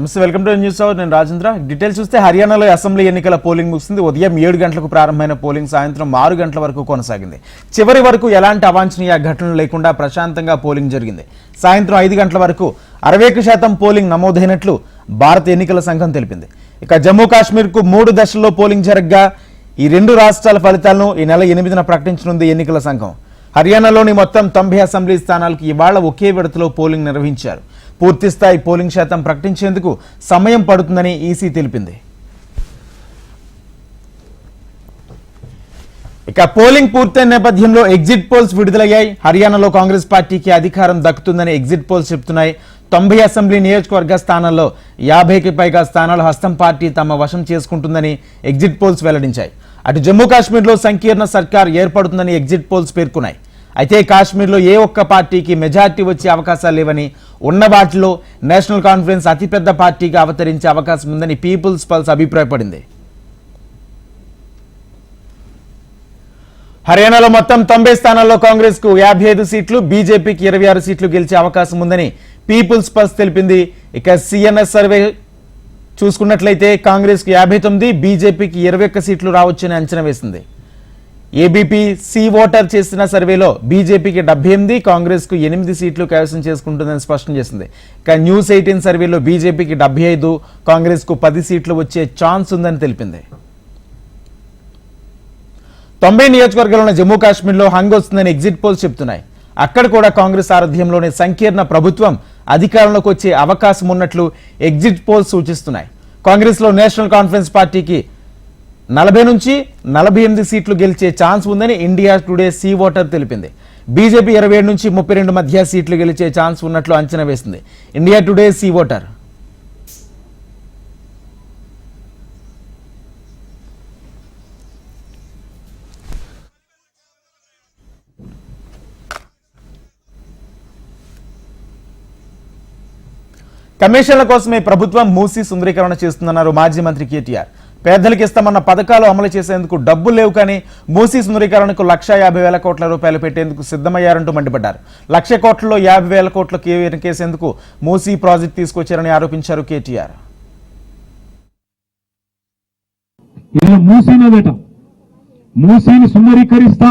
నమస్తే welcome to news hour. నేను Rajendra. Details చూస్తే హర్యానాలో అసెంబ్లీ ఎన్నికల పోలింగ్ ముగిసింది ఉదయం ఏడు గంటలకు ప్రారంభమైన పోలింగ్ సాయంత్రం ఆరు గంటల వరకు కొనసాగింది. చివరి వరకు ఎలాంటి అవాంఛనీయ ఘటనలు లేకుండా ప్రశాంతంగా పోలింగ్ జరిగింది. సాయంత్రం ఐదు గంటల వరకు అరవై శాతం పోలింగ్ నమోదైనట్లు భారత ఎన్నికల సంఘం తెలిపింది. ఇక జమ్మూ కాశ్మీర్కు మూడు దశల్లో పోలింగ్ జరగగా ఈ రెండు రాష్ట్రాల ఫలితాలను ఈ నెల ఎనిమిదిన ప్రకటించనుంది ఎన్నికల సంఘం. హర్యానాలోని మొత్తం తొంభై అసెంబ్లీ స్థానాలకు ఇవాళ ఒకే విడతలో పోలింగ్ నిర్వహించారు. పూర్తిస్థాయి పోలింగ్ శాతం ప్రకటించేందుకు సమయం పడుతుందని ఈసీ తెలిపింది. ఇక పోలింగ్ పూర్తయిన నేపథ్యంలో ఎగ్జిట్ పోల్స్ విడుదలయ్యాయి. హర్యానాలో కాంగ్రెస్ పార్టీకి అధికారం దక్కుతుందని ఎగ్జిట్ పోల్స్ చెప్తున్నాయి. తొంభై అసెంబ్లీ నియోజకవర్గ స్థానాల్లో యాభైకి పైగా స్థానాలు హస్తం పార్టీ తమ వశం చేసుకుంటుందని ఎగ్జిట్ పోల్స్ వెల్లడించాయి. అటు జమ్మూ కాశ్మీర్లో సంకీర్ణ సర్కార్ ఏర్పడుతుందని ఎగ్జిట్ పోల్స్ పేర్కొన్నాయి. అయితే కాశ్మీర్లో ఏ ఒక్క పార్టీకి మెజార్టీ వచ్చే అవకాశాలు లేవని ఉన్న వాటిలో నేషనల్ కాన్ఫరెన్స్ అతిపెద్ద పార్టీగా అవతరించే అవకాశం ఉందని పీపుల్స్ పల్స్ అభిప్రాయపడింది. హర్యానాలో మొత్తం తొంభై స్థానాల్లో కాంగ్రెస్కు యాభై ఐదు సీట్లు బీజేపీకి ఇరవై ఆరు సీట్లు గెలిచే అవకాశం ఉందని పీపుల్స్ పల్స్ తెలిపింది. ఇక సిఎన్ఎస్ సర్వే చూసుకున్నట్లయితే కాంగ్రెస్కు యాభై తొమ్మిది బీజేపీకి ఇరవై ఒక్క సీట్లు రావచ్చని అంచనా వేసింది. ఏబీపీ సి ఓటర్ చేసిన సర్వేలో బీజేపీకి డెబ్బై ఎనిమిది కాంగ్రెస్కు ఎనిమిది సీట్లు కైవసం చేసుకుంటుందని స్పష్టం చేసింది. ఇక న్యూస్ ఎయిటీన్ సర్వేలో బీజేపీకి డెబ్బై ఐదు కాంగ్రెస్కు పది సీట్లు వచ్చే ఛాన్స్ ఉందని తెలిపింది. తొంభై నియోజకవర్గాలను జమ్మూ కాశ్మీర్లో హంగ్ వస్తుందని ఎగ్జిట్ పోల్స్ చెప్తున్నాయి అక్కడ కూడా కాంగ్రెస్ సారథ్యంలోని సంకీర్ణ ప్రభుత్వం అధికారంలోకి వచ్చే అవకాశం ఉన్నట్లు ఎగ్జిట్ పోల్స్ సూచిస్తున్నాయి. కాంగ్రెస్లో నేషనల్ కాన్ఫరెన్స్ పార్టీకి నలభై నుంచి నలభై ఎనిమిది సీట్లు గెలిచే ఛాన్స్ ఉందని ఇండియా టుడే సీ ఓటర్ తెలిపింది. బీజేపీ ఇరవై ఏడు నుంచి ముప్పై రెండు మధ్య సీట్లు గెలిచే ఛాన్స్ ఉన్నట్లు అంచనా వేసింది. India Today C voter. కమిషన్ల కోసమే ప్రభుత్వం మూసి సుందరీకరణ చేస్తుందన్నారు మాజీ మంత్రి కేటీఆర్. పేదలకు ఇస్తామన్న పథకాలు అమలు చేసేందుకు డబ్బులు లేవు కానీ మూసీ సుందరీకరణకు లక్ష యాభై వేల కోట్ల రూపాయలు పెట్టేందుకు సిద్ధమయ్యారంటూ మండిపడ్డారు. లక్ష కోట్లలో యాభై వేల కోట్ల వెనకేసేందుకు మూసీ ప్రాజెక్ట్ తీసుకొచ్చారని ఆరోపించారు కేటీఆర్. ఇలా మూసీని సుందరీకరిస్తా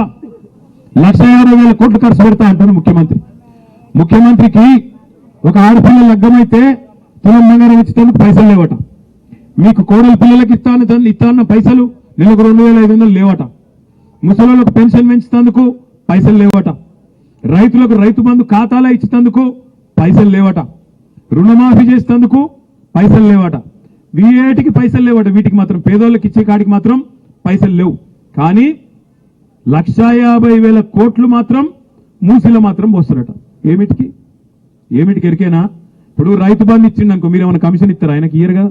లక్ష యాభై వేల కోట్లు ఖర్చు పెడతా అంటారు ముఖ్యమంత్రి. ముఖ్యమంత్రికి ఒక ఆడపిల్ల లగ్గమైతే తులం బంగారం ఇచ్చేందుకు పైసలు లేవట. మీకు కోడల పిల్లలకి ఇస్తాను తను ఇస్తాన్న పైసలు నెలకు రెండు వేల ఐదు వందలు లేవట. ముసలోళ్ళకు పెన్షన్ పెంచుతందుకు పైసలు లేవట. రైతులకు రైతు బంధు ఖాతాలో ఇచ్చినందుకు పైసలు లేవట. రుణమాఫీ చేసినందుకు పైసలు లేవట. వీటికి పైసలు లేవట. వీటికి మాత్రం పేదోళ్ళకి ఇచ్చే కాడికి మాత్రం పైసలు లేవు. కానీ లక్షా యాభై వేల కోట్లు మాత్రం మూసిలో మాత్రం పోస్తున్నట. ఏమిటికి ఏమిటికి ఎరికేనా? ఇప్పుడు రైతు బంధు ఇచ్చిండు మీరు ఏమైనా కమిషన్ ఇస్తారా? ఆయనకి ఇయ్యరు కదా.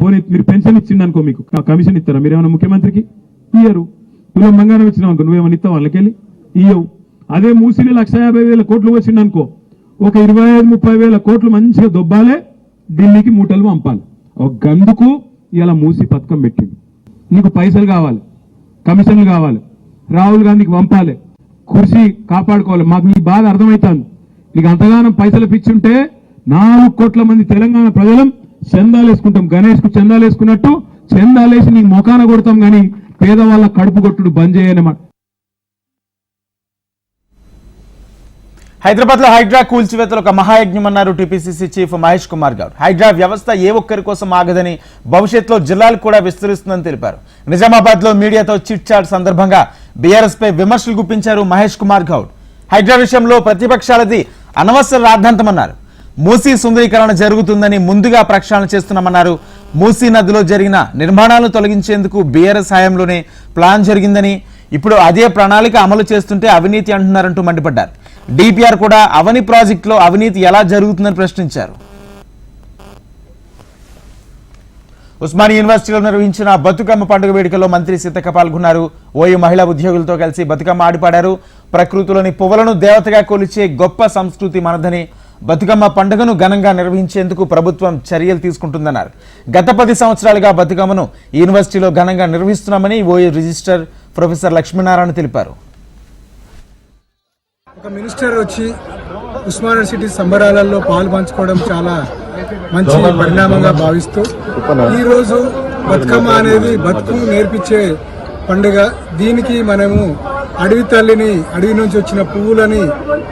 పోనీ మీరు పెన్షన్ ఇచ్చిండు అనుకో మీకు. కమిషన్ ఇస్తారా? మీరు ఏమైనా ముఖ్యమంత్రికి? ఇయ్యరు. తులం బంగారం ఇచ్చినావు అనుకో నువ్వేమైనా ఇస్తావు వాళ్ళకెళ్ళి? ఇయ్యవు. అదే మూసిలో లక్ష యాభై వేల కోట్లు వచ్చిండు అనుకో ఒక ఇరవై ఐదు ముప్పై వేల కోట్లు మంచిగా దొబ్బాలే ఢిల్లీకి మూటలు పంపాలి. ఒక గందుకు ఇలా మూసి పథకం పెట్టింది నీకు పైసలు కావాలి కమిషన్లు కావాలి రాహుల్ గాంధీకి పంపాలి కుర్చీ కాపాడుకోవాలి. మాకు నీ బాధ అర్థమవుతాను నీకు అంతగానం పైసలు పిచ్చుంటే నాలుగు కోట్ల మంది తెలంగాణ ప్రజలం చందాలు వేసుకుంటాం. గణేష్కు చందాలు వేసుకున్నట్టు చందాలేసి నీ మొఖాన కొడతాం కానీ పేదవాళ్ళ కడుపు కొట్టుడు బంద్ చేయనమాట హైదరాబాద్లో హైడ్రా కూల్చివేతలు ఒక మహాయజ్ఞం అన్నారు టీపీసీసీ చీఫ్ మహేష్ కుమార్ గారు హైడ్రా వ్యవస్థ ఏ ఒక్కరి కోసం ఆగదని భవిష్యత్తులో జిల్లాలకు కూడా విస్తరిస్తుందని తెలిపారు. నిజామాబాద్లో మీడియాతో చిట్ చాట్ సందర్భంగా బీఆర్ఎస్ పై విమర్శలు గుప్పించారు మహేష్ కుమార్ గౌడ్. హైడ్రా విషయంలో ప్రతిపక్షాలది అనవసర రాద్ధాంతమన్నారు. మూసీ సుందరీకరణ జరుగుతుందని ముందుగా ప్రక్షాళన చేస్తున్నామన్నారు. మూసీ నదిలో జరిగిన నిర్మాణాలను తొలగించేందుకు బీఆర్ఎస్ హయాంలోనే ప్లాన్ జరిగిందని ఇప్పుడు అదే ప్రణాళిక అమలు చేస్తుంటే అవినీతి అంటున్నారంటూ మండిపడ్డారు. డిపిఆర్ కూడా అవని ప్రాజెక్టులో అవినీతి ఎలా జరుగుతుందని ప్రశ్నించారు. ఉస్మాని యూనివర్సిటీలో నిర్వహించిన బతుకమ్మ పండుగ వేడుకలో మంత్రి సీతక్క పాల్గొన్నారు. ఓయూ మహిళా ఉద్యోగులతో కలిసి బతుకమ్మ ఆడిపాడారు. ప్రకృతిలోని పువ్వులను దేవతగా కొలిచే గొప్ప సంస్కృతి మనదని బతుకమ్మ పండుగను ఘనంగా నిర్వహించేందుకు ప్రభుత్వం చర్యలు తీసుకుంటుందన్నారు. గత పది సంవత్సరాలుగా బతుకమ్మను యూనివర్సిటీలో ఘనంగా నిర్వహిస్తున్నామని ఓయూ రిజిస్టర్ ప్రొఫెసర్ లక్ష్మీనారాయణ తెలిపారు. ఒక మినిస్టర్ వచ్చి ఉస్మానియా సిటీ సంబరాలలో పాలు పంచుకోవడం చాలా మంచి పరిణామంగా భావిస్తూ ఈరోజు బతుకమ్మ అనేది బతుకును నేర్పించే పండుగ. దీనికి మనము అడవి తల్లిని అడవి నుంచి వచ్చిన పువ్వులని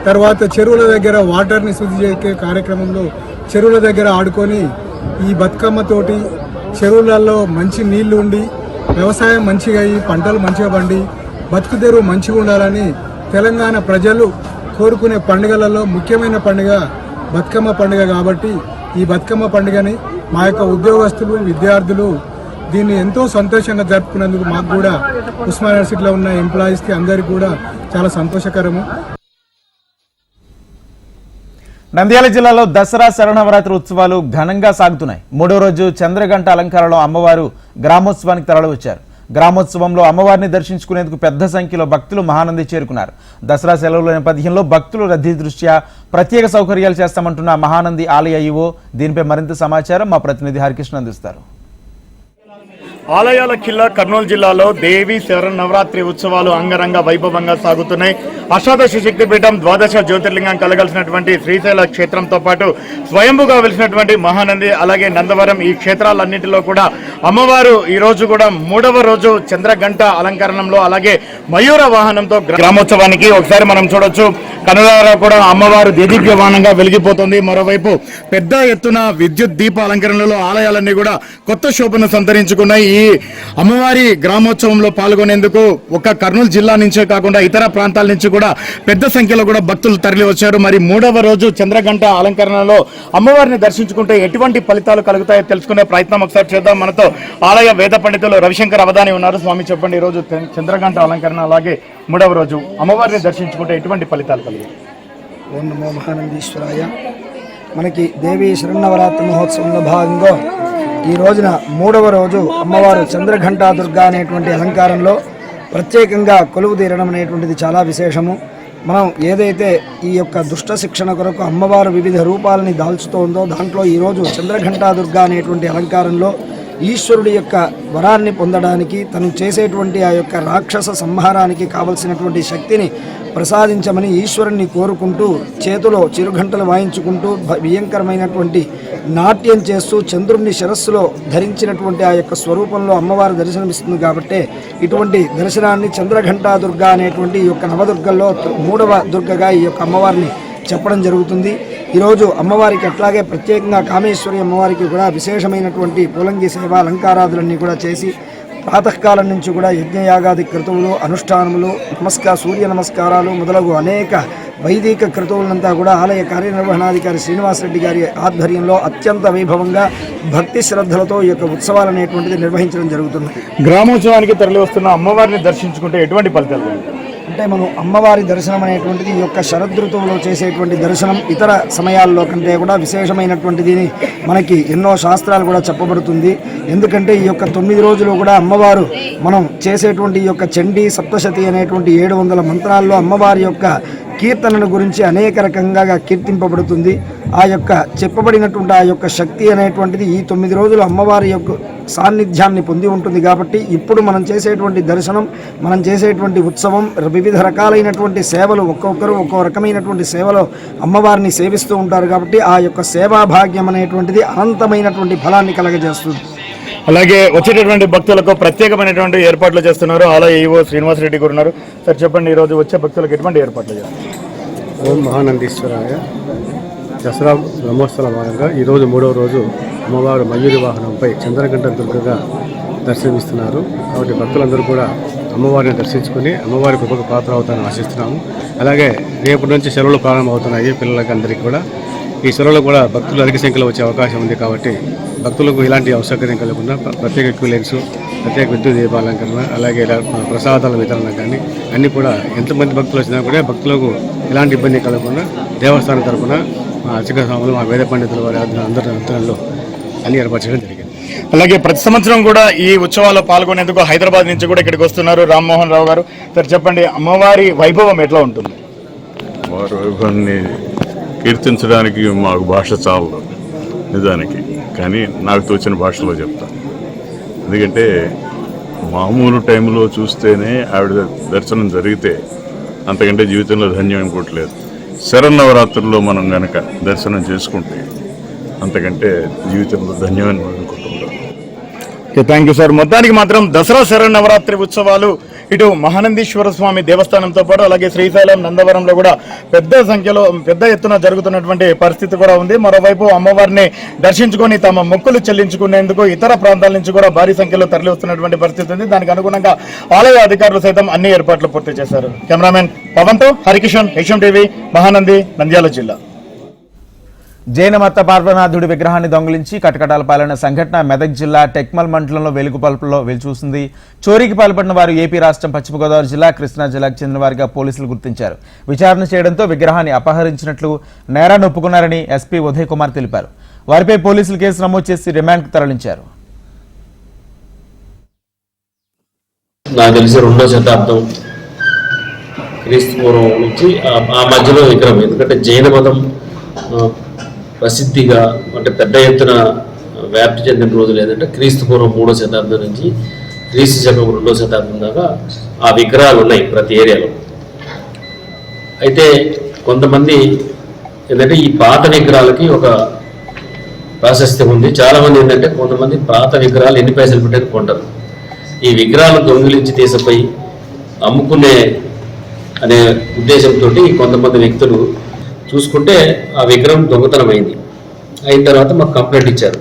తర్వాత చెరువుల దగ్గర వాటర్ని శుద్ధి చేసే కార్యక్రమంలో చెరువుల దగ్గర ఆడుకొని ఈ బతుకమ్మ తోటి చెరువులలో మంచి నీళ్ళు ఉండి వ్యవసాయం మంచిగా అయ్యి పంటలు మంచిగా పండి బతుకు తెరువు మంచిగా ఉండాలని తెలంగాణ ప్రజలు కోరుకునే పండుగలలో ముఖ్యమైన పండుగ బతుకమ్మ పండుగ కాబట్టి ఈ బతుకమ్మ పండుగని మా యొక్క ఉద్యోగస్తులు విద్యార్థులు దీన్ని ఎంతో సంతోషంగా జరుపుకున్నందుకు మాకు కూడా ఉస్మాన్ యూనివర్సిటీలో ఉన్న ఎంప్లాయీస్కి అందరికీ కూడా చాలా సంతోషకరము. నంద్యాల జిల్లాలో దసరా శరణవరాత్రి ఉత్సవాలు ఘనంగా సాగుతున్నాయి. మూడో రోజు చంద్రగంట అలంకారంలో అమ్మవారు గ్రామోత్సవానికి తరలివచ్చారు గ్రామోత్సవంలో అమ్మవారిని దర్శించుకునేందుకు పెద్ద సంఖ్యలో భక్తులు మహానంది చేరుకున్నారు. దసరా సెలవుల నేపథ్యంలో భక్తులు రద్దీ దృష్ట్యా ప్రత్యేక సౌకర్యాలు చేస్తామంటున్న మహానంది ఆలయ ఈవో దీనిపై మరింత సమాచారం మా ప్రతినిధి హరికృష్ణ అందిస్తారు. ఆలయాల కిల్లా కర్నూలు జిల్లాలో దేవి శరణ నవరాత్రి ఉత్సవాలు అంగరంగ వైభవంగా సాగుతున్నాయి. అష్టాదశ శక్తిపీఠం ద్వాదశ జ్యోతిర్లింగం కలగలిసినటువంటి శ్రీశైల క్షేత్రంతో పాటు స్వయంభుగా వెలిసినటువంటి మహానంది అలాగే నందవరం ఈ క్షేత్రాలన్నింటిలో కూడా అమ్మవారు ఈ రోజు కూడా మూడవ రోజు చంద్రగంట అలంకరణంలో అలాగే మయూర వాహనంతో గ్రామోత్సవానికి ఒకసారి మనం చూడొచ్చు. కనులారా కూడా అమ్మవారు దేదీప్యమానంగా వెలిగిపోతుంది. మరోవైపు పెద్ద ఎత్తున విద్యుత్ దీప అలంకరణలో ఆలయాలన్నీ కూడా కొత్త శోభను సంతరించుకున్నాయి. ఈ అమ్మవారి గ్రామోత్సవంలో పాల్గొనేందుకు ఒక కర్నూలు జిల్లా నుంచే కాకుండా ఇతర ప్రాంతాల నుంచి కూడా పెద్ద సంఖ్యలో కూడా భక్తులు తరలి వచ్చారు. మరి మూడవ రోజు చంద్రగంట అలంకరణలో అమ్మవారిని దర్శించుకుంటే ఎటువంటి ఫలితాలు కలుగుతాయో తెలుసుకునే ప్రయత్నం ఒకసారి చేద్దాం. మనతో ఆలయ వేద పండితులు రవిశంకర్ అవధాని ఉన్నారు. స్వామి చెప్పండి ఈరోజు రోజు చంద్రగంట అలంకరణ అలాగే మూడవ రోజు అమ్మవారిని దర్శించుకుంటే ఎటువంటి ఫలితాలు కలుగుతాయి? ఓం నమో మహానందీశ్వరాయ. మనకి దేవీ శరణవరాత్రి మహోత్సవంలో భాగంగా ఈ రోజున మూడవ రోజు అమ్మవారు చంద్రఘంటా దుర్గా అనేటువంటి అలంకారంలో ప్రత్యేకంగా కొలువు తీరడం అనేటువంటిది చాలా విశేషము. మనం ఏదైతే ఈ యొక్క దుష్ట శిక్షణ కొరకు అమ్మవారు వివిధ రూపాలని దాల్చుతోందో దాంట్లో ఈరోజు చంద్రఘంటా దుర్గా అనేటువంటి అలంకారంలో ఈశ్వరుడి యొక్క వరాన్ని పొందడానికి తను చేసేటువంటి ఆ యొక్క రాక్షస సంహారానికి కావలసినటువంటి శక్తిని ప్రసాదించమని ఈశ్వరుణ్ణి కోరుకుంటూ చేతిలో చిరుగంటలు వాయించుకుంటూ భ- భయంకరమైనటువంటి నాట్యం చేస్తూ చంద్రుణ్ణి శిరస్సులో ధరించినటువంటి ఆ యొక్క స్వరూపంలో అమ్మవారు దర్శనమిస్తుంది కాబట్టి ఇటువంటి దర్శనాన్ని చంద్రఘంటా దుర్గా అనేటువంటి ఈ యొక్క నవదుర్గల్లో మూడవ దుర్గగా ఈ యొక్క అమ్మవారిని చెప్పడం జరుగుతుంది. ఈరోజు అమ్మవారికి అట్లాగే ప్రత్యేకంగా కామేశ్వరి అమ్మవారికి కూడా విశేషమైనటువంటి పూలంగి సేవ అలంకారాదులన్నీ కూడా చేసి ప్రాతకాలం నుంచి కూడా యజ్ఞయాగాది క్రతువులు అనుష్ఠానములు నమస్కార సూర్య నమస్కారాలు మొదలగు అనేక వైదిక క్రతువులంతా కూడా ఆలయ కార్యనిర్వహణాధికారి శ్రీనివాసరెడ్డి గారి ఆధ్వర్యంలో అత్యంత వైభవంగా భక్తి శ్రద్ధలతో ఈ యొక్క ఉత్సవాలు అనేటువంటిది నిర్వహించడం జరుగుతుంది. గ్రామోత్సవానికి తరలి వస్తున్న అమ్మవారిని దర్శించుకుంటే ఎటువంటి ఫలితాలు అంటే మనం అమ్మవారి దర్శనం అనేటువంటిది ఈ యొక్క శరదృతువులో చేసేటువంటి దర్శనం ఇతర సమయాల్లో కంటే కూడా విశేషమైనటువంటిది మనకి ఎన్నో శాస్త్రాలు కూడా చెప్పబడుతుంది. ఎందుకంటే ఈ యొక్క తొమ్మిది రోజులు కూడా అమ్మవారు మనం చేసేటువంటి ఈ యొక్క చండీ సప్తశతి అనేటువంటి ఏడు వందల మంత్రాల్లో అమ్మవారి యొక్క కీర్తనను గురించి అనేక రకంగా కీర్తింపబడుతుంది. ఆ యొక్క చెప్పబడినటువంటి ఆ యొక్క శక్తి అనేటువంటిది ఈ తొమ్మిది రోజులు అమ్మవారి యొక్క సాన్నిధ్యాన్ని పొంది ఉంటుంది కాబట్టి ఇప్పుడు మనం చేసేటువంటి దర్శనం మనం చేసేటువంటి ఉత్సవం వివిధ రకాలైనటువంటి సేవలు ఒక్కొక్కరు ఒక్కో రకమైనటువంటి సేవలో అమ్మవారిని సేవిస్తూ ఉంటారు కాబట్టి ఆ యొక్క సేవాభాగ్యం అనేటువంటిది అనంతమైనటువంటి ఫలాన్ని కలగజేస్తుంది. అలాగే వచ్చేటటువంటి భక్తులకు ప్రత్యేకమైనటువంటి ఏర్పాట్లు చేస్తున్నారు. ఆలయ ఈవో శ్రీనివాసరెడ్డి గారు ఉన్నారు. సార్ చెప్పండి ఈరోజు వచ్చే భక్తులకు ఎటువంటి ఏర్పాట్లు చేస్తారు ఓం మహానందీశ్వరాయ. దసరా బ్రహ్మోత్సవ భాగంగా ఈరోజు మూడవ రోజు అమ్మవారు మయూరి వాహనంపై చంద్రగంట దుర్గగా దర్శనమిస్తున్నారు. కాబట్టి భక్తులందరూ కూడా అమ్మవారిని దర్శించుకుని అమ్మవారి కృపకు పాత్ర అవుతారని ఆశిస్తున్నాము. అలాగే రేపటి నుంచి సెలవులు ప్రారంభమవుతున్నాయి పిల్లలకి అందరికీ కూడా. ఈ సెలవులు కూడా భక్తులు అధిక సంఖ్యలో వచ్చే అవకాశం ఉంది కాబట్టి భక్తులకు ఇలాంటి అసౌకర్యం కలగకుండా ప్ర- ప్రత్యేక క్యూలెన్స్ ప్రత్యేక విద్యుత్ దీపాలంకరణ అలాగే ఇలా ప్రసాదాల వితరణ కానీ అన్నీ కూడా ఎంతమంది భక్తులు వచ్చినా కూడా భక్తులకు ఎలాంటి ఇబ్బంది కలగకుండా దేవస్థానం తరపున మా అర్చక స్వాములు మా వేద పండితుల వారి అందరి ఆధ్వర్యంలో అన్ని ఏర్పాటు చేయడం జరిగింది. అలాగే ప్రతి సంవత్సరం కూడా ఈ ఉత్సవాల్లో పాల్గొనేందుకు హైదరాబాద్ నుంచి కూడా ఇక్కడికి వస్తున్నారు రామ్మోహన్ రావు గారు. సార్ చెప్పండి అమ్మవారి వైభవం ఎట్లా ఉంటుంది? వారి వైభవాన్ని కీర్తించడానికి మాకు భాష చాలదు నిజానికి. కానీ నాకు తోచిన భాషలో చెప్తాను ఎందుకంటే మామూలు టైంలో చూస్తేనే ఆవిడ దర్శనం జరిగితే అంతకంటే జీవితంలో ధన్యం ఇంకోట్లేదు. శరన్నవరాత్రుల్లో మనం కనుక దర్శనం చేసుకుంటే అంతకంటే జీవితంలో ధన్యమని ఓకే థ్యాంక్ యూ సార్. మొత్తానికి మాత్రం దసరా శరన్నవరాత్రి ఉత్సవాలు ఇటు మహానందీశ్వర స్వామి దేవస్థానంతో పాటు అలాగే శ్రీశైలం నందవరంలో కూడా పెద్ద సంఖ్యలో పెద్ద ఎత్తున జరుగుతున్నటువంటి పరిస్థితి కూడా ఉంది. మరోవైపు అమ్మవారిని దర్శించుకొని తమ మొక్కులు చెల్లించుకునేందుకు ఇతర ప్రాంతాల నుంచి కూడా భారీ సంఖ్యలో తరలి వస్తున్నటువంటి పరిస్థితి ఉంది. దానికి అనుగుణంగా ఆలయ అధికారులు సైతం అన్ని ఏర్పాట్లు పూర్తి చేశారు. కెమెరామెన్ పవన్తో హరికిషన్ హెచ్ఎం టీవీ మహానంది నంద్యాల జిల్లా. జైన మత పార్వనాథుడి విగ్రహాన్ని దొంగిలించి కటకటాల పాలన సంఘటన మెదక్ జిల్లా టెక్మల్ మండలంలో వెలుగుపల్పులో వెలుచూసింది చోరీకి పాల్పడిన వారు ఏపీ రాష్ట్రం పశ్చిమ గోదావరి జిల్లా కృష్ణా జిల్లాకు చెందిన వారిగా పోలీసులు గుర్తించారు. విచారణ చేయడంతో విగ్రహాన్ని అపహరించినట్లు నేరాన్ని ఒప్పుకున్నారని ఎస్పీ ఉదయ్ కుమార్ తెలిపారు. వారిపై పోలీసులు కేసు నమోదు చేసి రిమాండ్కు తరలించారు. నాకు తెలిసి రెండో శతాబ్దం క్రీస్తు పూర్వం నుంచి ఆ- మధ్యలో విగ్రహం. ఎందుకంటే జైన మతం ప్రసిద్ధిగా అంటే పెద్ద ఎత్తున వ్యాప్తి చెందిన రోజులు ఏంటంటే క్రీస్తు పూర్వం మూడో శతాబ్దం నుంచి క్రీస్తు శకం రెండో శతాబ్దం దాకా ఆ విగ్రహాలు ఉన్నాయి ప్రతి ఏరియాలో. అయితే కొంతమంది ఏంటంటే ఈ పాత విగ్రహాలకి ఒక ప్రాశస్త్యం ఉంది. చాలామంది ఏంటంటే కొంతమంది పాత విగ్రహాలు ఎన్ని పైసలు పెట్టని కొంటారు. ఈ విగ్రహాలు దొంగిలించి తీసపోయి అమ్ముకునే అనే ఉద్దేశంతో కొంతమంది వ్యక్తులు చూసుకుంటే ఆ విగ్రహం దొంగతనం అయింది అయిన తర్వాత మాకు కంప్లైంట్ ఇచ్చారు.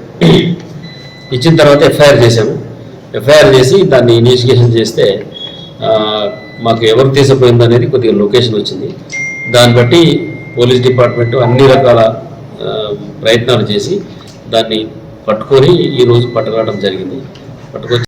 ఇచ్చిన తర్వాత ఎఫ్ఐఆర్ చేశాము. ఎఫ్ఐఆర్ చేసి దాన్ని ఇన్వెస్టిగేషన్ చేస్తే మాకు ఎవరు తీసిపోయింది అనేది కొద్దిగా లొకేషన్ వచ్చింది. దాన్ని బట్టి పోలీస్ డిపార్ట్మెంట్ అన్ని రకాల ప్రయత్నాలు చేసి దాన్ని పట్టుకొని ఈరోజు పట్టుకోవడం జరిగింది. పట్టుకొచ్చి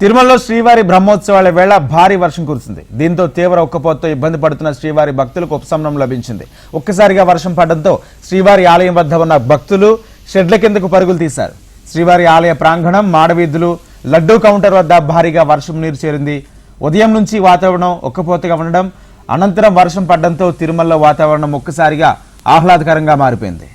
తిరుమలలో శ్రీవారి బ్రహ్మోత్సవాల వేళ భారీ వర్షం కురిసింది. దీంతో తీవ్ర ఉక్కపోతతో ఇబ్బంది పడుతున్న శ్రీవారి భక్తులకు ఉపశమనం లభించింది. ఒక్కసారిగా వర్షం పడడంతో శ్రీవారి ఆలయం వద్ద ఉన్న భక్తులు షెడ్ల కిందకు పరుగులు తీశారు. శ్రీవారి ఆలయ ప్రాంగణం మాడవీధులు లడ్డూ కౌంటర్ వద్ద భారీగా వర్షం నీరు చేరింది. ఉదయం నుంచి వాతావరణం ఒక్కపోతగా ఉండడం అనంతరం వర్షం పడడంతో తిరుమలలో వాతావరణం ఒక్కసారిగా ఆహ్లాదకరంగా మారిపోయింది.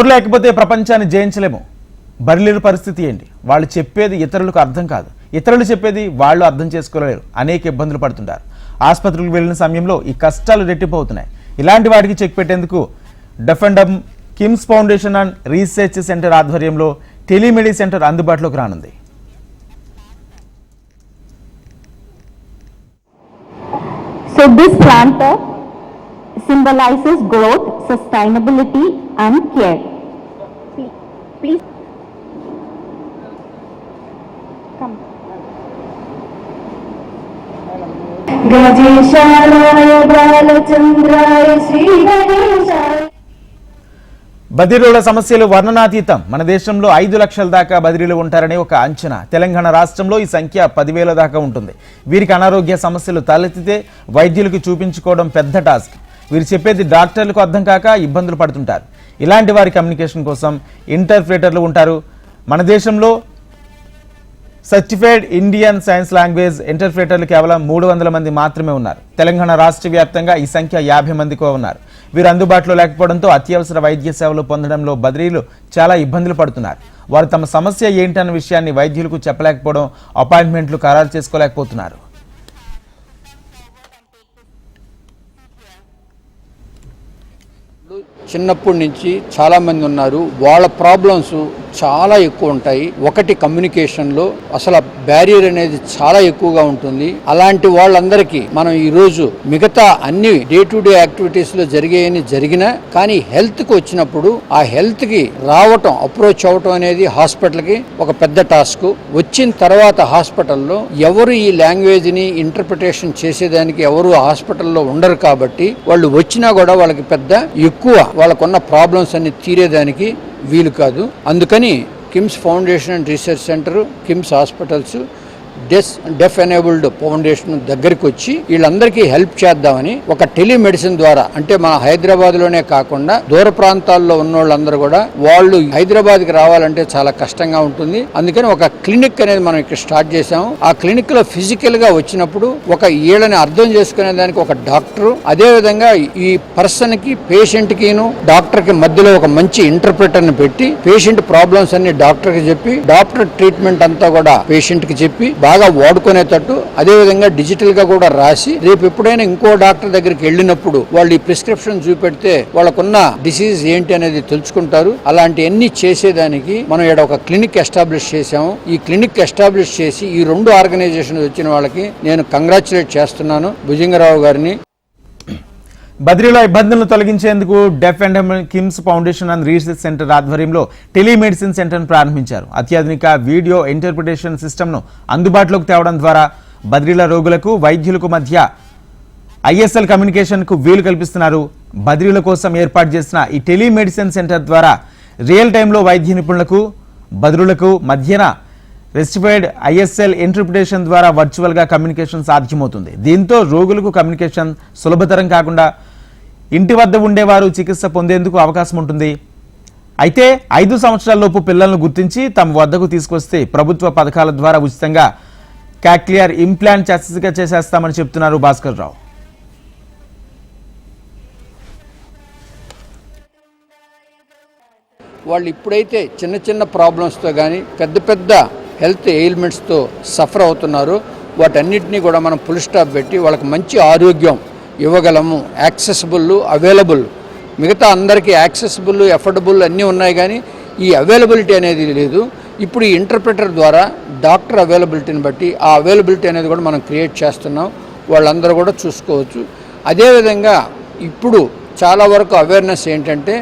నోరు లేకపోతే ప్రపంచాన్ని జయించలేము. బరిలేరు పరిస్థితి ఏంటి? వాళ్ళు చెప్పేది ఇతరులకు అర్థం కాదు. ఇతరులు చెప్పేది వాళ్ళు అర్థం చేసుకోలేరు. అనేక ఇబ్బందులు పడుతుంటారు. ఆసుపత్రులకు వెళ్ళిన సమయంలో ఈ కష్టాలు రెట్టిపోతున్నాయి. ఇలాంటి వాటికి చెక్ పెట్టేందుకు డెఫెండమ్ KIMS foundation and research centre ఆధ్వర్యంలో టెలిమెడి సెంటర్ అందుబాటులోకి రానుంది. So this plant symbolizes growth, sustainability and care. Please. Come. బదిలీల సమస్యలు వర్ణనాతీతం మన దేశంలో ఐదు లక్షల దాకా బదిలీలు ఉంటారని ఒక అంచనా తెలంగాణ రాష్ట్రంలో ఈ సంఖ్య పదివేల దాకా ఉంటుంది వీరికి అనారోగ్య సమస్యలు తలెత్తితే వైద్యులకు చూపించుకోవడం పెద్ద టాస్క్ వీరు చెప్పేది డాక్టర్లకు అర్థం కాక ఇబ్బందులు పడుతుంటారు. ఇలాంటి వారి కమ్యూనికేషన్ కోసం ఇంటర్ప్రిటర్లు ఉంటారు. మన దేశంలో సర్టిఫైడ్ ఇండియన్ సైన్స్ లాంగ్వేజ్ ఇంటర్ప్రిటర్లు కేవలం మూడు వందల మంది మాత్రమే ఉన్నారు. తెలంగాణ రాష్ట్ర వ్యాప్తంగా ఈ సంఖ్య యాభై మందికో ఉన్నారు. వీరు అందుబాటులో లేకపోవడంతో అత్యవసర వైద్య సేవలు పొందడంలో బదిలీలు చాలా ఇబ్బందులు పడుతున్నారు. వారు తమ సమస్య ఏంటన్న విషయాన్ని వైద్యులకు చెప్పలేకపోవడం అపాయింట్మెంట్లు ఖరారు చేసుకోలేకపోతున్నారు. చిన్నప్పటి నుంచి చాలామంది ఉన్నారు. వాళ్ళ ప్రాబ్లమ్స్ చాలా ఎక్కువ ఉంటాయి. ఒకటి కమ్యూనికేషన్లో అసలు బ్యారియర్ అనేది చాలా ఎక్కువగా ఉంటుంది. అలాంటి వాళ్ళందరికీ మనం ఈరోజు మిగతా అన్ని డే టు డే యాక్టివిటీస్లో జరిగేయని జరిగినా కానీ హెల్త్కి వచ్చినప్పుడు ఆ హెల్త్కి రావటం అప్రోచ్ అవటం అనేది హాస్పిటల్కి ఒక పెద్ద టాస్క్ వచ్చిన తర్వాత హాస్పిటల్లో ఎవరు ఈ లాంగ్వేజ్ని ఇంటర్ప్రిటేషన్ చేసేదానికి ఎవరు హాస్పిటల్లో ఉండరు కాబట్టి వాళ్ళు వచ్చినా కూడా వాళ్ళకి పెద్ద ఎక్కువ వాళ్ళకున్న ప్రాబ్లమ్స్ అన్ని తీరేదానికి వీలు కాదు. అందుకని KIMS foundation and research centre KIMS hospitals డెస్ deaf enabled foundation దగ్గరికి వచ్చి వీళ్ళందరికీ హెల్ప్ చేద్దామని ఒక టెలిమెడిసిన్ ద్వారా అంటే మన హైదరాబాద్లోనే కాకుండా దూర ప్రాంతాల్లో ఉన్న వాళ్ళందరూ కూడా వాళ్ళు హైదరాబాద్కి రావాలంటే చాలా కష్టంగా ఉంటుంది. అందుకని ఒక క్లినిక్ అనేది మనం ఇక్కడ స్టార్ట్ చేసాము ఆ క్లినిక్లో ఫిజికల్గా వచ్చినప్పుడు ఒక ఈళ్ళని అర్థం చేసుకునే దానికి ఒక డాక్టర్ అదే విధంగా ఈ పర్సన్కి పేషెంట్ కిను డాక్టర్కి మధ్యలో ఒక మంచి ఇంటర్ప్రిటర్ని పెట్టి పేషెంట్ ప్రాబ్లమ్స్ అన్ని డాక్టర్కి చెప్పి డాక్టర్ ట్రీట్మెంట్ అంతా కూడా పేషెంట్కి చెప్పి బాగా వాడుకునేటట్టు అదే విధంగా డిజిటల్గా కూడా రాసి రేపు ఎప్పుడైనా ఇంకో డాక్టర్ దగ్గరికి వెళ్ళినప్పుడు వాళ్ళు ఈ ప్రిస్క్రిప్షన్ చూపెడితే వాళ్ళకున్న డిసీజ్ ఏంటి అనేది తెలుసుకుంటారు. అలాంటి అన్ని చేసేదానికి మనం ఇక్కడ ఒక క్లినిక్ ఎస్టాబ్లిష్ చేశాము. ఈ క్లినిక్ ఎస్టాబ్లిష్ చేసి ఈ రెండు ఆర్గనైజేషన్ వచ్చిన వాళ్ళకి నేను కంగ్రాచులేట్ చేస్తున్నాను. భుజంగరావు గారిని బద్రీలో ఇబ్బందులను తొలగించేందుకు deaf and KIMS foundation and research centre ఆధ్వర్యంలో టెలిమెడిసిన్ సెంటర్ను ప్రారంభించారు. అత్యాధునిక వీడియో ఇంటర్ప్రిటేషన్ సిస్టమ్ను అందుబాటులోకి తేవడం ద్వారా బద్రీల రోగులకు వైద్యులకు మధ్య ఐఎస్ఎల్ కమ్యూనికేషన్కు వీలు కల్పిస్తున్నారు. బద్రీల కోసం ఏర్పాటు చేసిన ఈ టెలిమెడిసిన్ సెంటర్ ద్వారా రియల్ టైంలో వైద్య నిపుణులకు బద్రులకు మధ్యన రెస్టిఫైడ్ ఐఎస్ఎల్ ఇంటర్ప్రిటేషన్ ద్వారా వర్చువల్గా కమ్యూనికేషన్ సాధ్యమవుతుంది. దీంతో రోగులకు కమ్యూనికేషన్ సులభతరం కాకుండా ఇంటి వద్ద ఉండేవారు చికిత్స పొందేందుకు అవకాశం ఉంటుంది. అయితే ఐదు సంవత్సరాలలోపు పిల్లలను గుర్తించి తమ వద్దకు తీసుకొస్తే ప్రభుత్వ పథకాల ద్వారా ఉచితంగా క్యాక్లియర్ ఇంప్లాంట్ శస్త్రచికిత్స చేసేస్తామని చెప్తున్నారు భాస్కర్ రావు. వాళ్ళు ఇప్పుడైతే చిన్న చిన్న ప్రాబ్లమ్స్తో కానీ పెద్ద పెద్ద హెల్త్ ఎయిల్మెంట్స్తో సఫర్ అవుతున్నారు. వాటన్నిటినీ కూడా మనం ఫుల్ స్టాప్ పెట్టి వాళ్ళకి మంచి ఆరోగ్యం ఇవ్వగలము. Accessible available. మిగతా అందరికీ యాక్సెసిబుల్ ఎఫర్డబుల్ అన్నీ ఉన్నాయి కానీ ఈ అవైలబిలిటీ అనేది లేదు. ఇప్పుడు ఈ ఇంటర్ప్రిటర్ ద్వారా డాక్టర్ అవైలబిలిటీని బట్టి ఆ అవైలబిలిటీ అనేది కూడా మనం క్రియేట్ చేస్తున్నాం. వాళ్ళందరూ కూడా చూసుకోవచ్చు. అదేవిధంగా ఇప్పుడు చాలా వరకు అవేర్నెస్ ఏంటంటే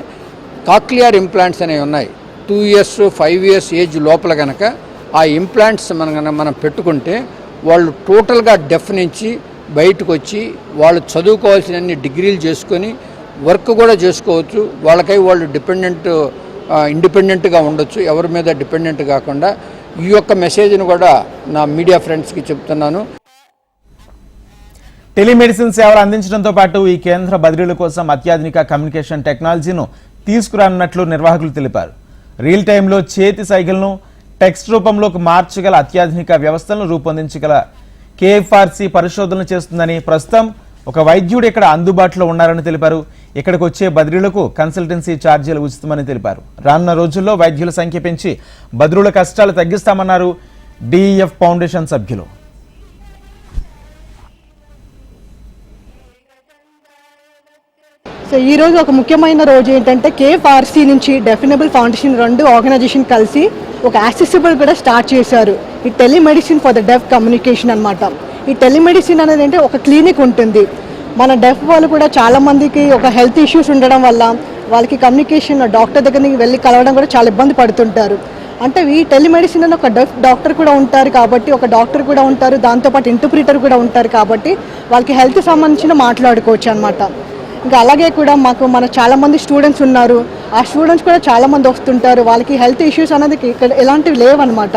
కాక్లియర్ ఇంప్లాంట్స్ అనేవి ఉన్నాయి. Two years five years age లోపల కనుక ఆ ఇంప్లాంట్స్ మనం మనం పెట్టుకుంటే వాళ్ళు టోటల్గా డెఫ్ నుంచి బయటకు వచ్చి వాళ్ళు చదువుకోవాల్సిన డిగ్రీలు చేసుకొని వర్క్ కూడా చేసుకోవచ్చు. వాళ్ళకై వాళ్ళు డిపెండెంట్ ఇండిపెండెంట్గా ఉండొచ్చు. ఎవరి మీద డిపెండెంట్ కాకుండా ఈ యొక్క మెసేజ్ని కూడా నా మీడియా ఫ్రెండ్స్కి చెప్తున్నాను. టెలిమెడిసిన్ సేవలు అందించడంతో పాటు ఈ కేంద్ర బదిలీల కోసం అత్యాధునిక కమ్యూనికేషన్ టెక్నాలజీను తీసుకురానున్నట్లు నిర్వాహకులు తెలిపారు. రియల్ టైంలో చేతి సైకిల్ను టెక్స్ట్ రూపంలోకి మార్చగల అత్యాధునిక వ్యవస్థలను రూపొందించగల కేఎఫ్ఆర్సి పరిశోధనలు చేస్తుందని ప్రస్తుతం ఒక వైద్యుడు ఇక్కడ అందుబాటులో ఉన్నారని తెలిపారు. ఇక్కడికి వచ్చే బదిలీలకు కన్సల్టెన్సీ ఛార్జీలు ఉచితమని తెలిపారు. రానున్న రోజుల్లో వైద్యుల సంఖ్య పెంచి బదిలీల కష్టాలు తగ్గిస్తామన్నారు డిఈఎఫ్ ఫౌండేషన్ సభ్యులు. సో ఈ రోజు ఒక ముఖ్యమైన రోజు ఏంటంటే కేఎఫ్ఆర్సీ నుంచి డెఫినబుల్ ఫౌండేషన్ రెండు ఆర్గనైజేషన్ కలిసి ఒక యాక్సెసిబుల్ కూడా స్టార్ట్ చేశారు. ఈ telemedicine for the deaf communication అనమాట ఈ టెలిమెడిసిన్ అనేది అంటే ఒక క్లినిక్ ఉంటుంది. మన డెఫ్ వాళ్ళు కూడా చాలామందికి ఒక హెల్త్ ఇష్యూస్ ఉండడం వల్ల వాళ్ళకి కమ్యూనికేషన్ డాక్టర్ దగ్గరికి వెళ్ళి కలవడం కూడా చాలా ఇబ్బంది పడుతుంటారు. అంటే ఈ టెలిమెడిసిన్ అని ఒక డెఫ్ డాక్టర్ కూడా ఉంటారు కాబట్టి ఒక డాక్టర్ కూడా ఉంటారు దాంతోపాటు ఇంటర్ప్రిటర్ కూడా ఉంటారు కాబట్టి వాళ్ళకి హెల్త్ సంబంధించిన మాట్లాడుకోవచ్చు అనమాట ఇంకా అలాగే కూడా మాకు మన చాలా మంది స్టూడెంట్స్ ఉన్నారు. ఆ స్టూడెంట్స్ కూడా చాలా మంది వస్తుంటారు. వాళ్ళకి హెల్త్ ఇష్యూస్ అనేది ఇక్కడ ఎలాంటివి లేవన్నమాట.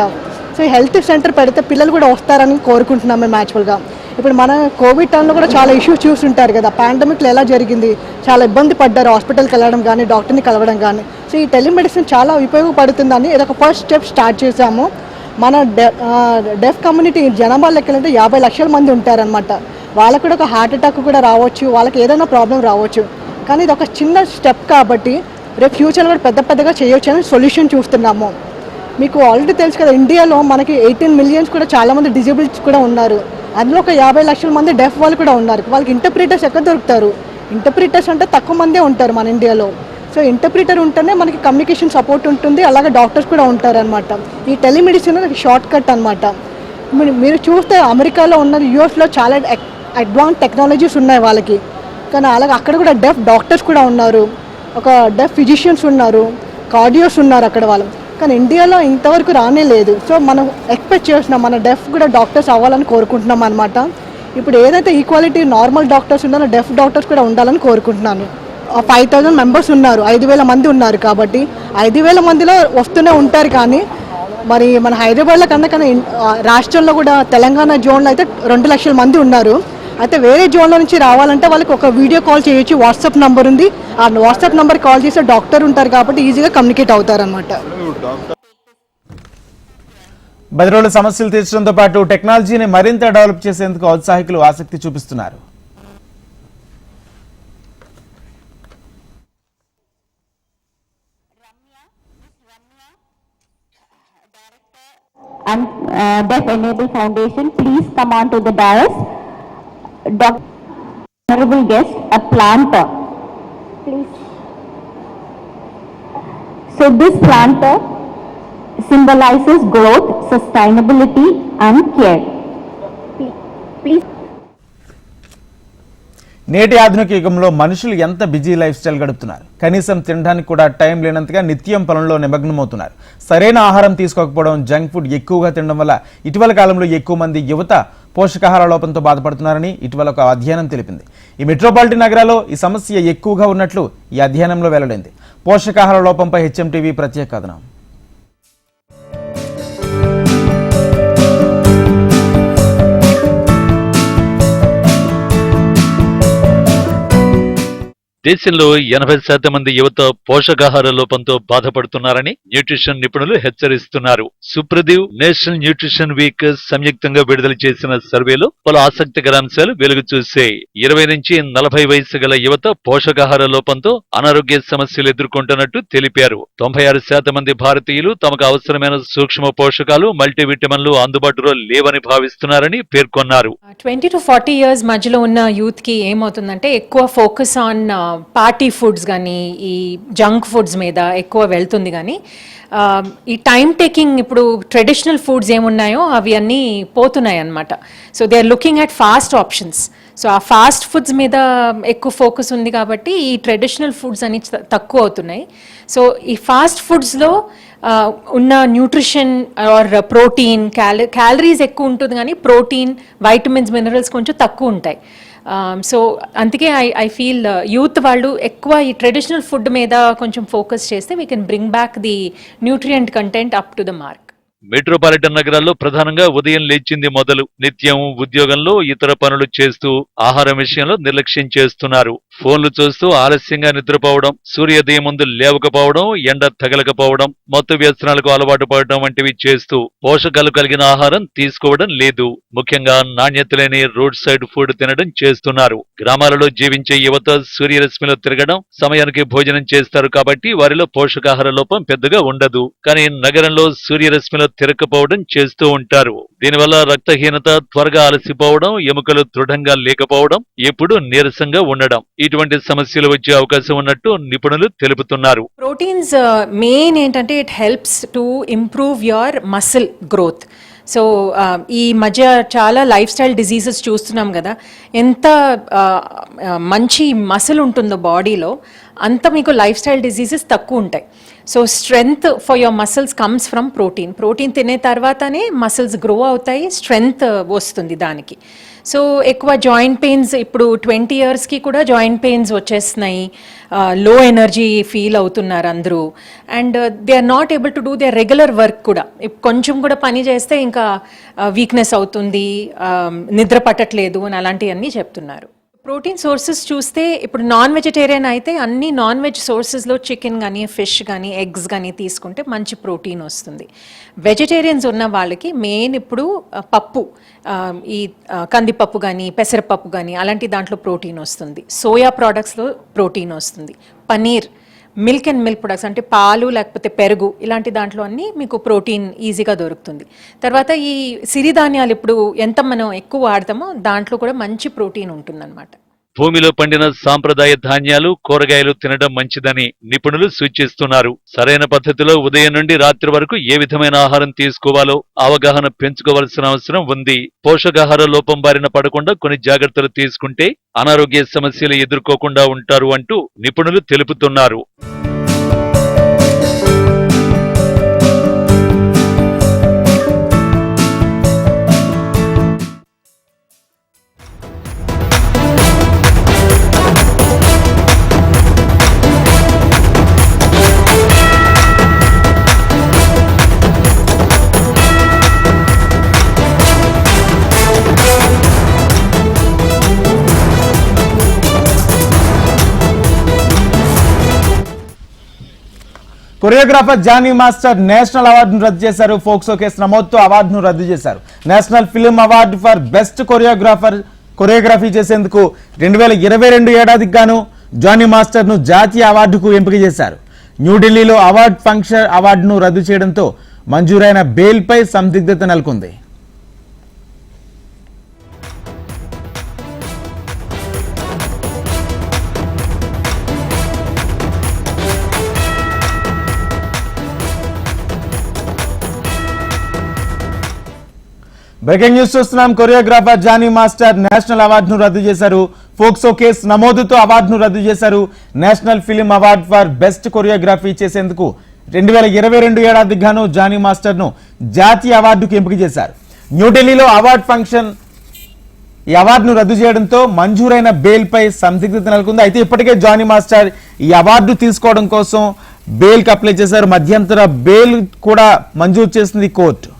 సో హెల్త్ సెంటర్ పెడితే పిల్లలు కూడా వస్తారని కోరుకుంటున్నాం మేము యాక్చువల్గా. ఇప్పుడు మన కోవిడ్ టైంలో కూడా చాలా ఇష్యూస్ చూస్తుంటారు కదా. పాండమిక్లో ఎలా జరిగింది? చాలా ఇబ్బంది పడ్డారు హాస్పిటల్కి వెళ్ళడం కానీ డాక్టర్ని కలవడం కానీ. సో ఈ టెలిమెడిసిన్ చాలా ఉపయోగపడుతుందని ఇది ఒక ఫస్ట్ స్టెప్ స్టార్ట్ చేశాము. మన డె డెఫ్ కమ్యూనిటీ జనాభా లెక్కలంటే యాభై లక్షల మంది ఉంటారనమాట వాళ్ళకు కూడా ఒక హార్ట్ అటాక్ కూడా రావచ్చు వాళ్ళకి ఏదైనా ప్రాబ్లం రావచ్చు. కానీ ఇది ఒక చిన్న స్టెప్ కాబట్టి రేపు ఫ్యూచర్లో కూడా పెద్ద పెద్దగా చేయొచ్చు అని సొల్యూషన్ చూస్తున్నాము. మీకు ఆల్రెడీ తెలుసు కదా ఇండియాలో మనకి ఎయిటీన్ మిలియన్స్ కూడా చాలామంది డిజేబుల్స్ కూడా ఉన్నారు. అందులో ఒక యాభై లక్షల మంది డెఫ్ వాళ్ళు కూడా ఉన్నారు. వాళ్ళకి ఇంటర్ప్రిటర్స్ ఎక్కడ దొరుకుతారు? ఇంటర్ప్రిటర్స్ అంటే తక్కువ మందే ఉంటారు మన ఇండియాలో సో ఇంటర్ప్రిటర్ ఉంటేనే మనకి కమ్యూనికేషన్ సపోర్ట్ ఉంటుంది అలాగే డాక్టర్స్ కూడా ఉంటారనమాట ఈ టెలిమెడిసిన్ షార్ట్ కట్ అనమాట మీరు- మీరు చూస్తే అమెరికాలో ఉన్న యూఎస్లో చాలా అడ్వాన్స్ టెక్నాలజీస్ ఉన్నాయి వాళ్ళకి. కానీ అలాగే అక్కడ కూడా డెఫ్ డాక్టర్స్ కూడా ఉన్నారు. ఒక డెఫ్ ఫిజిషియన్స్ ఉన్నారు. కార్డియోస్ ఉన్నారు అక్కడ వాళ్ళు. కానీ ఇండియాలో ఇంతవరకు రానే లేదు. సో మనం ఎక్స్పెక్ట్ చేస్తున్నాం మన డెఫ్ కూడా డాక్టర్స్ అవ్వాలని కోరుకుంటున్నాం అనమాట ఇప్పుడు ఏదైతే ఈక్వాలిటీ నార్మల్ డాక్టర్స్ ఉన్నారో డెఫ్ డాక్టర్స్ కూడా ఉండాలని కోరుకుంటున్నాను. ఫైవ్ థౌజండ్ మెంబర్స్ ఉన్నారు. ఐదు వేల మంది ఉన్నారు కాబట్టి. ఐదు వేల మందిలో వస్తూనే ఉంటారు కానీ మరి మన హైదరాబాద్లో కన్నా కన్నా రాష్ట్రంలో కూడా తెలంగాణ జోన్లో అయితే రెండు లక్షల మంది ఉన్నారు. అయితే వేరే జోన్లో నుంచి రావాలంటే వాళ్ళకి ఒక వీడియో కాల్ చేయొచ్చు వాట్సాప్ నంబర్ ఉంది. ఆ వాట్సాప్ నంబర్ కాల్ చేస్తే డాక్టర్ ఉంటారు కాబట్టి ఈజీగా కమ్యూనికేట్ అవుతారనమాట బదిరోలు సమస్యలు తీర్చడంతో పాటు టెక్నాలజీని మరింత డెవలప్ చేసేందుకు ఔత్సాహికులు ఆసక్తి చూపిస్తున్నారు. And uh, Deaf Enable Foundation, please come on to the dais. Dr. Honorable guest, a planter. Please. So this planter symbolizes growth, sustainability and care. Please- Please. నేటి ఆధునిక యుగంలో మనుషులు ఎంత బిజీ లైఫ్ స్టైల్ గడుపుతున్నారు? కనీసం తినడానికి కూడా టైం లేనంతగా నిత్యం పనుల్లో నిమగ్నమవుతున్నారు. సరైన ఆహారం తీసుకోకపోవడం జంక్ ఫుడ్ ఎక్కువగా తినడం వల్ల ఇటీవల కాలంలో ఎక్కువ మంది యువత పోషకాహార లోపంతో బాధపడుతున్నారని ఇటీవల ఒక అధ్యయనం తెలిపింది. ఈ మెట్రోపాలిటన్ నగరాల్లో ఈ సమస్య ఎక్కువగా ఉన్నట్లు ఈ అధ్యయనంలో వెల్లడైంది. పోషకాహార లోపంపై హెచ్ఎంటీవీ ప్రత్యేక కథనం. దేశంలో ఎనభై శాతం మంది యువత పోషకాహార లోపంతో బాధపడుతున్నారని న్యూట్రిషన్ నిపుణులు హెచ్చరిస్తున్నారు. సుప్రదీవ్ నేషనల్ న్యూట్రిషన్ వీక్ సంయుక్తంగా విడుదల చేసిన సర్వేలో పలు ఆసక్తికర అంశాలు వెలుగు చూశాయి. ఇరవై నుంచి నలభై వయసు గల యువత పోషకాహార లోపంతో అనారోగ్య సమస్యలు ఎదుర్కొంటున్నట్టు తెలిపారు. తొంభై ఆరు శాతం మంది భారతీయులు తమకు అవసరమైన సూక్ష్మ పోషకాలు మల్టీవిటమిన్లు అందుబాటులో లేవని భావిస్తున్నారని పేర్కొన్నారు. ట్వంటీ టు ఫార్టీ ఇయర్స్ మధ్యలో ఉన్న యూత్కి ఏమవుతుందంటే ఎక్కువ focus on uh, party foods కానీ ఈ జంక్ ఫుడ్స్ మీద ఎక్కువ వెళ్తుంది కానీ ఈ టైం టేకింగ్ ఇప్పుడు ట్రెడిషనల్ ఫుడ్స్ ఏమున్నాయో అవి అన్నీ పోతున్నాయి అన్నమాట. So they are looking at fast options so ఆ ఫాస్ట్ ఫుడ్స్ మీద ఎక్కువ ఫోకస్ ఉంది కాబట్టి ఈ ట్రెడిషనల్ ఫుడ్స్ అని తక్కువ అవుతున్నాయి. సో ఈ ఫాస్ట్ ఫుడ్స్లో ఉన్న న్యూట్రిషన్ ఆర్ ప్రోటీన్ క్యాల క్యాలరీస్ ఎక్కువ ఉంటుంది కానీ ప్రోటీన్ వైటమిన్స్ మినరల్స్ కొంచెం తక్కువ ఉంటాయి. సో అందుకే ఐ ఐ ఫీల్ యూత్ వాళ్ళు ఎక్కువ ఈ ట్రెడిషనల్ ఫుడ్ మీద కొంచెం ఫోకస్ చేస్తే we can bring back the nutrient content up to the mark metropolitan నగరాల్లో ప్రధానంగా ఉదయం లేచింది మొదలు. నిత్యం ఉద్యోగంలో ఇతర పనులు చేస్తూ ఆహారం విషయంలో నిర్లక్ష్యం చేస్తున్నారు. ఫోన్లు చూస్తూ ఆలస్యంగా నిద్రపోవడం సూర్యోదయం ముందు లేవకపోవడం ఎండ తగలకపోవడం మత్తు వ్యసనాలకు అలవాటు పడడం వంటివి చేస్తూ పోషకాలు కలిగిన ఆహారం తీసుకోవడం లేదు. ముఖ్యంగా నాణ్యత లేని రోడ్ సైడ్ ఫుడ్ తినడం చేస్తున్నారు. గ్రామాలలో జీవించే యువత సూర్యరశ్మిలో తిరగడం సమయానికి భోజనం చేస్తారు కాబట్టి వారిలో పోషకాహార లోపం పెద్దగా ఉండదు. కానీ నగరంలో సూర్యరశ్మిలో తిరక్కపోవడం చేస్తూ ఉంటారు. దీనివల్ల రక్తహీనత త్వరగా అలసిపోవడం ఎముకలు దృఢంగా లేకపోవడం ఎప్పుడు నీరసంగా ఉండడం. ఇటువంటి సమస్యలు వచ్చే అవకాశం ఉన్నట్టు నిపుణులు తెలుపుతున్నారు. ప్రోటీన్స్ మెయిన్ ఏంటంటే it helps to improve your muscle growth so ఈ మధ్య చాలా లైఫ్ స్టైల్ డిజీజెస్ చూస్తున్నాం కదా. ఎంత మంచి మసిల్ ఉంటుందో బాడీలో అంత మీకు లైఫ్ స్టైల్ డిజీజెస్ తక్కువ ఉంటాయి. So strength for your muscles comes from protein protein తినే తర్వాతనే మసిల్స్ గ్రో అవుతాయి స్ట్రెంగ్త్ వస్తుంది దానికి. సో ఎక్కువ జాయింట్ పెయిన్స్ ఇప్పుడు ట్వంటీ ఇయర్స్కి కూడా జాయింట్ పెయిన్స్ వచ్చేస్తున్నాయి. లో ఎనర్జీ ఫీల్ అవుతున్నారు అందరూ. And they are not able to do they regular work కూడా. కొంచెం కూడా పని చేస్తే ఇంకా వీక్నెస్ అవుతుంది నిద్ర పట్టట్లేదు అని అలాంటివన్నీ చెప్తున్నారు. ప్రోటీన్ సోర్సెస్ చూస్తే ఇప్పుడు నాన్ వెజిటేరియన్ అయితే అన్ని నాన్ వెజ్ సోర్సెస్లో చికెన్ కానీ ఫిష్ కానీ ఎగ్స్ కానీ తీసుకుంటే మంచి ప్రోటీన్ వస్తుంది. వెజిటేరియన్స్ ఉన్న వాళ్ళకి మెయిన్ ఇప్పుడు పప్పు ఈ కందిపప్పు కానీ పెసరపప్పు కానీ అలాంటి దాంట్లో ప్రోటీన్ వస్తుంది. సోయా ప్రోడక్ట్స్లో ప్రోటీన్ వస్తుంది. Paneer milk and milk products అంటే పాలు లేకపోతే పెరుగు ఇలాంటి దాంట్లో అన్ని మీకు ప్రోటీన్ ఈజీగా దొరుకుతుంది. తర్వాత ఈ సిరిధాన్యాలు ఇప్పుడు ఎంత మనం ఎక్కువ వాడతామో దాంట్లో కూడా మంచి ప్రోటీన్ ఉంటుందన్నమాట. భూమిలో పండిన సాంప్రదాయ ధాన్యాలు కూరగాయలు తినడం మంచిదని నిపుణులు సూచిస్తున్నారు. సరైన పద్ధతిలో ఉదయం నుండి రాత్రి వరకు ఏ విధమైన ఆహారం తీసుకోవాలో అవగాహన పెంచుకోవాల్సిన అవసరం ఉంది. పోషకాహార లోపం బారిన పడకుండా కొన్ని జాగ్రత్తలు తీసుకుంటే అనారోగ్య సమస్యలు ఎదుర్కోకుండా ఉంటారు అంటూ నిపుణులు తెలుపుతున్నారు. కొరియోగ్రాఫర్ జానీ మాస్టర్ నేషనల్ అవార్డును రద్దు చేశారు. ఫోక్సో కేసు నమోదుతో అవార్డును రద్దు చేశారు. National film award for best choreographer choreography చేసేందుకు రెండు వేల ఇరవై రెండు ఏడాదికి గాను జానీ మాస్టర్ను జాతీయ అవార్డుకు ఎంపిక చేశారు. న్యూఢిల్లీలో అవార్డు ఫంక్షన్ అవార్డును రద్దు చేయడంతో మంజూరైన బెయిల్పై సందిగ్ధత నెలకొంది. బ్రేకింగ్ న్యూస్ చూస్తున్నాం. కొరియోగ్రాఫర్ జానీ మాస్టర్ నేషనల్ అవార్డును రద్దు చేశారు. ఫోక్సో కేసు నమోదుతో అవార్డును రద్దు చేశారు. National film award for best choreography చేసేందుకు రెండు వేల ఇరవై రెండు ఏడాది గాను జానీ మాస్టర్ను జాతీయ అవార్డుకు ఎంపిక చేశారు. న్యూఢిల్లీలో అవార్డు ఫంక్షన్ ఈ అవార్డును రద్దు చేయడంతో మంజూరైన బెయిల్పై సందిగ్ధత నెలకొంది. అయితే ఇప్పటికే జానీ మాస్టర్ ఈ అవార్డు తీసుకోవడం కోసం బెయిల్కి అప్లై చేశారు. మధ్యంతర బెయిల్ కూడా మంజూరు చేసింది కోర్టు.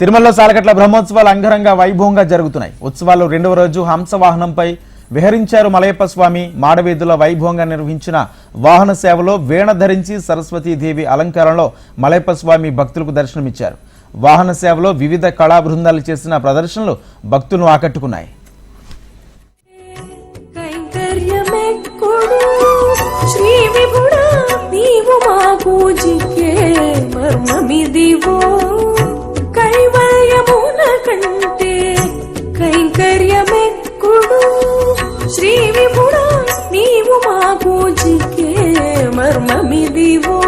తిరుమలలో సాలకట్ల బ్రహ్మోత్సవాలు అంగరంగ వైభవంగా జరుగుతున్నాయి. ఉత్సవాలు రెండవ రోజు హంస వాహనంపై విహరించారు మలయప్ప స్వామి. మాడవీధుల వైభవంగా నిర్వహించిన వాహన సేవలో వీణ ధరించి సరస్వతీదేవి అలంకారంలో మలయప్ప స్వామి భక్తులకు దర్శనమిచ్చారు. వాహన సేవలో వివిధ కళా బృందాలు చేసిన ప్రదర్శనలు భక్తులను ఆకట్టుకున్నాయి. శ్రీ కైవల్యమున కంటే కైంకర్యమెక్కుడు. శ్రీ విభుడా నీవు మా పూజికే మర్మమిదివో.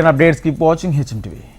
updates. Keep watching HMTV.